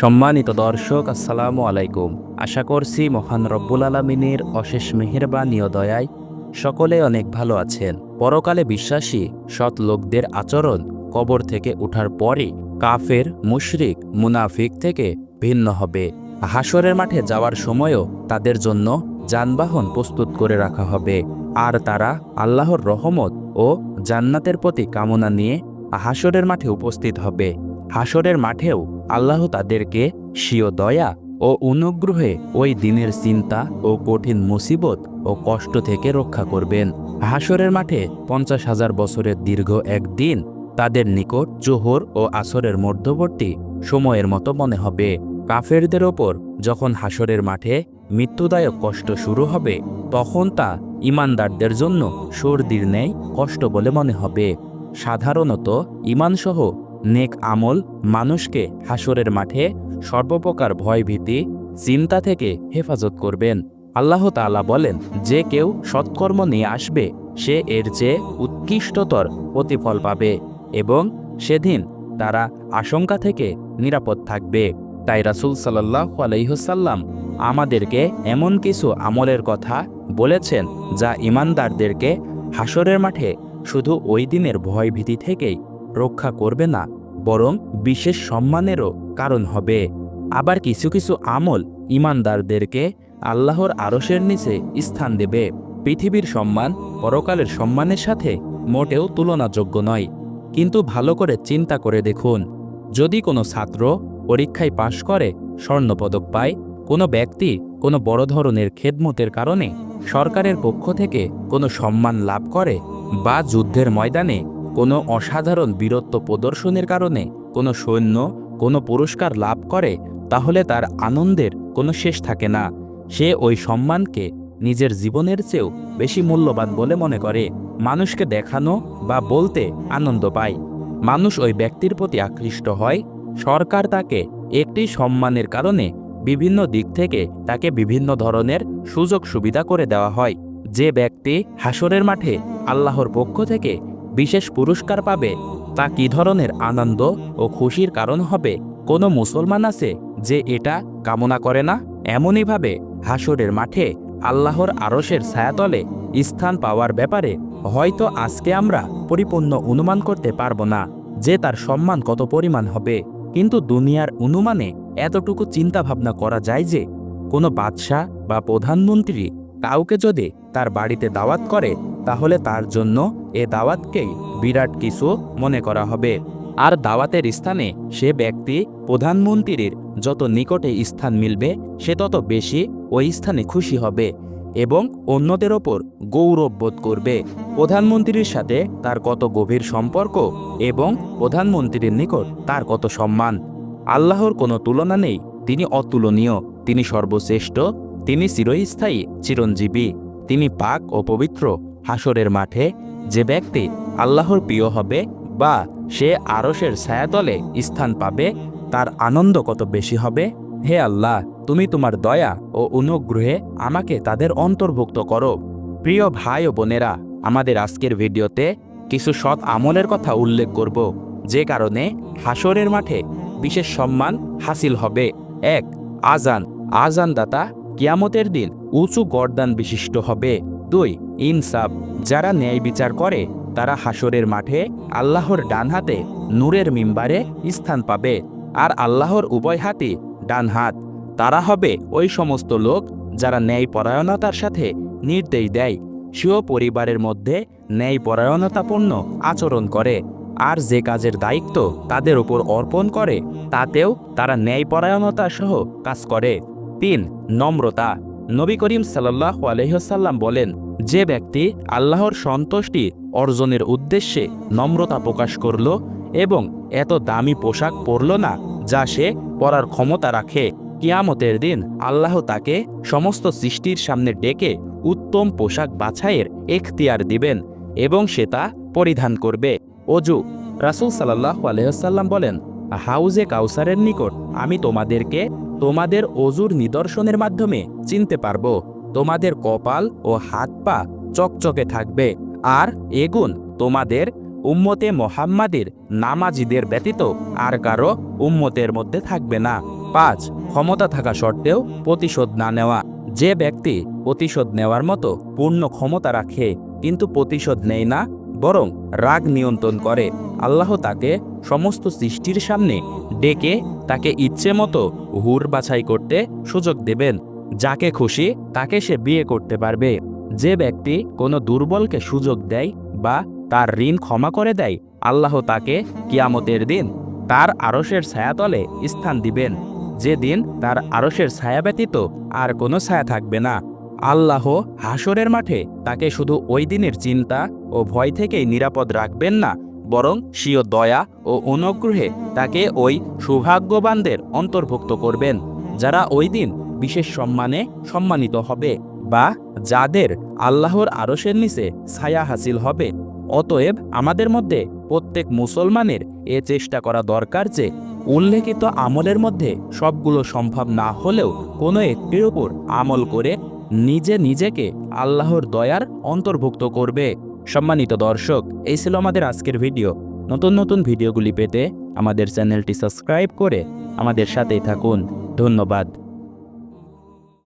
সম্মানিত দর্শক, আসসালামু আলাইকুম। আশা করছি মহান রব্বুল আলমিনের অশেষ মেহেরবানি ও দয়ায় সকলে অনেক ভালো আছেন। পরকালে বিশ্বাসী, সৎ লোকদের আচরণ কবর থেকে ওঠার পরে কাফের, মুশরিক, মুনাফিক থেকে ভিন্ন হবে। হাসরের মাঠে যাওয়ার সময়ও তাদের জন্য যানবাহন প্রস্তুত করে রাখা হবে। আর তারা আল্লাহর রহমত ও জান্নাতের প্রতি কামনা নিয়ে হাসরের মাঠে উপস্থিত হবে। হাসরের মাঠেও আল্লাহ তাদেরকে স্বীয় দয়া ও অনুগ্রহে ওই দিনের চিন্তা ও কঠিন মুসিবত ও কষ্ট থেকে রক্ষা করবেন। হাসরের মাঠে পঞ্চাশ হাজার বছরের দীর্ঘ একদিন তাদের নিকট জোহর ও আসরের মধ্যবর্তী সময়ের মতো মনে হবে। কাফেরদের ওপর যখন হাসরের মাঠে মৃত্যুদায়ক কষ্ট শুরু হবে, তখন তা ইমানদারদের জন্য সর্দির ন্যায় কষ্ট বলে মনে হবে। সাধারণত ইমানসহ নেক আমল মানুষকে হাসরের মাঠে সর্বপ্রকার ভয়ভীতি, চিন্তা থেকে হেফাজত করবেন। আল্লাহ তাআলা বলেন, যে কেউ সৎকর্ম নিয়ে আসবে, সে এর চেয়ে উৎকৃষ্টতর প্রতিফল পাবে এবং সেদিন তারা আশঙ্কা থেকে নিরাপদ থাকবে। তাই রাসুল সাল্লাহ আলাইহসাল্লাম আমাদেরকে এমন কিছু আমলের কথা বলেছেন যা ইমানদারদেরকে হাসরের মাঠে শুধু ওই দিনের ভয়ভীতি থেকেই রক্ষা করবে না। বরং বিশেষ সম্মানেরও কারণ হবে। আবার কিছু কিছু আমল ইমানদারদেরকে আল্লাহর আরশের নিচে স্থান দেবে। পৃথিবীর সম্মান পরকালের সম্মানের সাথে মোটেও তুলনাযোগ্য নয়। কিন্তু ভালো করে চিন্তা করে দেখুন, যদি কোনো ছাত্র পরীক্ষায় পাশ করে, স্বর্ণপদক পায়, কোনো ব্যক্তি কোনো বড় ধরনের খেদমতের কারণে সরকারের পক্ষ থেকে কোনো সম্মান লাভ করে বা যুদ্ধের ময়দানে কোনো অসাধারণ বীরত্ব প্রদর্শনের কারণে কোনো সৈন্য, কোনো পুরস্কার লাভ করে, তাহলে তার আনন্দের কোনো শেষ থাকে না। সে ওই সম্মানকে নিজের জীবনের চেয়েও বেশি মূল্যবান বলে মনে করে। মানুষকে দেখানো বা বলতে আনন্দ পায়। মানুষ ওই ব্যক্তির প্রতি আকৃষ্ট হয়। সরকার তাকে একটি সম্মানের কারণে বিভিন্ন দিক থেকে তাকে বিভিন্ন ধরনের সুযোগ সুবিধা করে দেওয়া হয়। যে ব্যক্তি হাসরের মাঠে আল্লাহর পক্ষ থেকে বিশেষ পুরস্কার পাবে, তা কী ধরনের আনন্দ ও খুশির কারণ হবে? কোনো মুসলমান আছে যে এটা কামনা করে না? এমনইভাবে হাসরের মাঠে আল্লাহর আরশের ছায়াতলে স্থান পাওয়ার ব্যাপারে হয়তো আজকে আমরা পরিপূর্ণ অনুমান করতে পারব না যে তার সম্মান কত পরিমাণ হবে। কিন্তু দুনিয়ার অনুমানে এতটুকু চিন্তা ভাবনা করা যায় যে কোনো বাদশাহ বা প্রধানমন্ত্রী কাউকে যদি তার বাড়িতে দাওয়াত করে তাহলে তার জন্য এ দাওয়াতকেই বিরাট কিছু মনে করা হবে। আর দাওয়াতের স্থানে সে ব্যক্তি, প্রধানমন্ত্রীর যত নিকটে স্থান মিলবে, সে তত বেশি ওই স্থানে খুশি হবে এবং অন্যদের ওপর গৌরব বোধ করবে। প্রধানমন্ত্রীর সাথে তার কত গভীর সম্পর্ক এবং প্রধানমন্ত্রীর নিকট তার কত সম্মান। আল্লাহর কোনো তুলনা নেই, তিনি অতুলনীয়, তিনি সর্বশ্রেষ্ঠ, তিনি চিরস্থায়ী, চিরঞ্জীবী, তিনি পাক ও পবিত্র হাসরের মাঠে যে ব্যক্তি আল্লাহর প্রিয় হবে বা সে আরসের ছায়াতলে স্থান পাবে, তার আনন্দ কত বেশি হবে? হে আল্লাহ, তুমি তোমার দয়া ও অনুগ্রহে আমাকে তাদের অন্তর্ভুক্ত করো। প্রিয় ভাই ও বোনেরা, আমাদের আজকের ভিডিওতে কিছু সৎ আমলের কথা উল্লেখ করব, যে কারণে হাসরের মাঠে বিশেষ সম্মান হাসিল হবে। এক আজান আজানদাতা কিয়ামতের দিন উঁচু গরদান বিশিষ্ট হবে। দুই ইনসাফ, যারা ন্যায় বিচার করে, তারা হাসরের মাঠে আল্লাহর ডান হাতে নূরের মিম্বারে স্থান পাবে, আর আল্লাহর উভয় হাতে ডান হাত। তারা হবে ওই সমস্ত লোক যারা ন্যায় পরায়ণতার সাথে নির্দেশ দেয়। স্বীয় পরিবারের মধ্যে ন্যায় পরায়ণতাপূর্ণ আচরণ করে, আর যে কাজের দায়িত্ব তাদের উপর অর্পণ করে, তাতেও তারা ন্যায় পরায়ণতা সহ কাজ করে। তিন, নম্রতা। নবী করিম সাল্লাহ আলহ্লাম বলেন যে ব্যক্তি আল্লাহর সন্তুষ্টি অর্জনের উদ্দেশ্যে নম্রতা প্রকাশ করল এবং এত দামি পোশাক পরল না যা সে পরার ক্ষমতা রাখে, কিয়ামতের দিন আল্লাহ তাকে সমস্ত সৃষ্টির সামনে ডেকে উত্তম পোশাক বাছাইয়ের এখতিয়ার দিবেন এবং সে তা পরিধান করবে। অজু, রাসুল সাল্লাহ আলহ্লাম বলেন, হাউজে কাউসারের নিকট আমি তোমাদেরকে তোমাদের অজুর নিদর্শনের মাধ্যমে চিনতে পারব। তোমাদের কপাল ও হাত পা চকচকে থাকবে, আর এগুন তোমাদের উম্মতে মোহাম্মাদের নামাজিদের ব্যতীত আর কারও উম্মতের মধ্যে থাকবে না। পাঁচ, ক্ষমতা থাকা সত্ত্বেও প্রতিশোধ না নেওয়া। যে ব্যক্তি প্রতিশোধ নেওয়ার মতো পূর্ণ ক্ষমতা রাখে, কিন্তু প্রতিশোধ নেয় না, বরং রাগ নিয়ন্ত্রণ করে। আল্লাহ তাকে সমস্ত সৃষ্টির সামনে ডেকে তাকে ইচ্ছে মতো হুর বাছাই করতে সুযোগ দেবেন। যাকে খুশি তাকে সে বিয়ে করতে পারবে। যে ব্যক্তি কোনো দুর্বলকে সুযোগ দেয় বা তার ঋণ ক্ষমা করে দেয়, আল্লাহ তাকে কিয়ামতের দিন তার আরসের ছায়াতলে স্থান দিবেন। যেদিন তার আরসের ছায়া ব্যতীত আর কোনো ছায়া থাকবে না। আল্লাহ হাসরের মাঠে তাকে শুধু ওই দিনের চিন্তা ও ভয় থেকেই নিরাপদ রাখবেন না, বরং স্বীয় দয়া ও অনুগ্রহে তাকে ওই সৌভাগ্যবানদের অন্তর্ভুক্ত করবেন, যারা ওই দিন বিশেষ সম্মানে সম্মানিত হবে বা যাদের আল্লাহর আরশের নিচে ছায়া হাসিল হবে। অতএব আমাদের মধ্যে প্রত্যেক মুসলমানের এ চেষ্টা করা দরকার যে উল্লেখিত আমলের মধ্যে সবগুলো সম্ভব না হলেও কোনো একটির উপর আমল করে নিজে নিজেকে আল্লাহর দয়ার অন্তর্ভুক্ত করবে। সম্মানিত দর্শক, এই ছিল আমাদের আজকের ভিডিও। নতুন নতুন ভিডিওগুলি পেতে আমাদের চ্যানেলটি সাবস্ক্রাইব করে আমাদের সাথেই থাকুন। ধন্যবাদ।